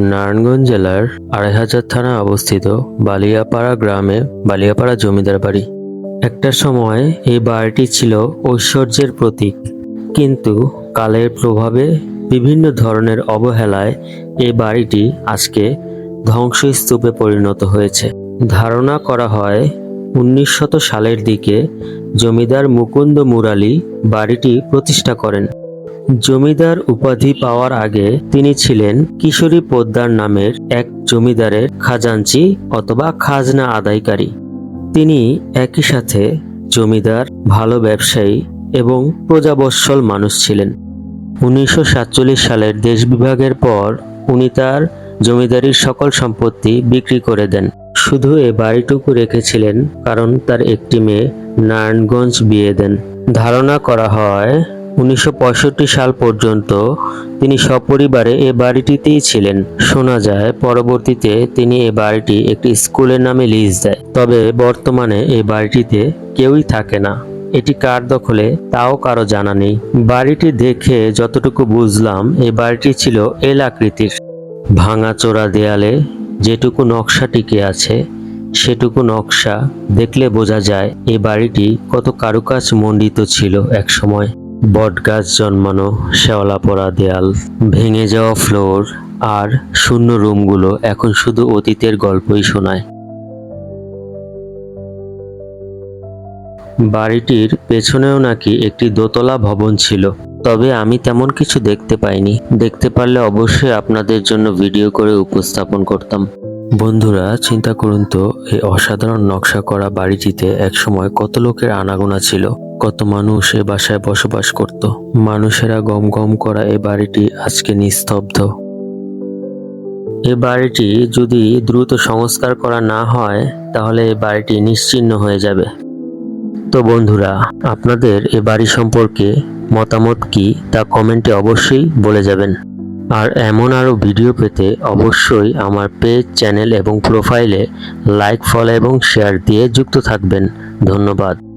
নারায়ণগঞ্জ জেলার আড়াই হাজার থানা অবস্থিত বালিয়াপাড়া গ্রামে বালিয়াপাড়া জমিদার বাড়ি। একটা সময় এই বাড়িটি ছিল ঐশ্বর্যের প্রতীক। কিন্তু কালের প্রভাবে বিভিন্ন ধরনের অবহেলায় এই বাড়িটি আজকে ধ্বংসস্তূপে পরিণত হয়েছে। ধারণা করা হয় উনিশ সালের দিকে জমিদার মুকুন্দ মুরালি বাড়িটি প্রতিষ্ঠা করেন। জমিদার উপাধি পাওয়ার আগে তিনি ছিলেন কিশোরী পোদ্দার নামের এক জমিদারের খাজাঞ্চি অথবা খাজনা আদায়কারী। তিনি একই সাথে জমিদার, ভালো ব্যবসায়ী এবং প্রজাবৎসল মানুষ ছিলেন। উনিশশো সাতচল্লিশ সালের দেশ বিভাগের পর উনি তার জমিদারির সকল সম্পত্তি বিক্রি করে দেন। শুধু এ বাড়িটুকু রেখেছিলেন কারণ তার একটি মেয়ে নারায়ণগঞ্জ বিয়ে দেন। ধারণা করা হয় উনিশশো পঁয়ষট্টি সাল পর্যন্ত তিনি সপরিবারে এ বাড়িটিতেই ছিলেন। শোনা যায়, পরবর্তীতে তিনি এ বাড়িটি একটি স্কুলের নামে লিজ দেয়। তবে বর্তমানে এ বাড়িটিতে কেউই থাকে না। এটি কার দখলে, তাও কারও জানা নেই। বাড়িটি দেখে যতটুকু বুঝলাম এই বাড়িটি ছিল এল আকৃতির ভাঙাচোরা দেয়ালে যেটুকু নকশা টিকে আছে, সেটুকু নকশা দেখলে বোঝা যায় এই বাড়িটি কত কারুকাজ মণ্ডিত ছিল একসময়। বটগাছ জন্মানো শেওলা পড়া দেয়াল, ভেঙে যাওয়া ফ্লোর আর শূন্য রুমগুলো এখন শুধু অতীতের গল্পই শোনায়। বাড়িটির পেছনেও নাকি একটি দোতলা ভবন ছিল, তবে আমি তেমন কিছু দেখতে পাইনি। দেখতে পারলে অবশ্যই আপনাদের জন্য ভিডিও করে উপস্থাপন করতাম। বন্ধুরা, চিন্তা করুন তো, এই অসাধারণ নকশা করা বাড়িটিতে একসময় কত লোকের আনাগোনা ছিল। কত মানুষ এ বাসায় বসবাস করত। মানুষেরা গম গম করা এ বাড়িটি আজকে নিস্তব্ধ। এ বাড়িটি যদি দ্রুত সংস্কার করা না হয়, তাহলে এ বাড়িটি নিশ্চিহ্ন হয়ে যাবে। তো বন্ধুরা, আপনাদের এ বাড়ি সম্পর্কে মতামত কি তা কমেন্টে অবশ্যই বলে যাবেন। আর এমন আরও ভিডিও পেতে অবশ্যই আমার পেজ, চ্যানেল এবং প্রোফাইলে লাইক, ফলো এবং শেয়ার দিয়ে যুক্ত থাকবেন। ধন্যবাদ।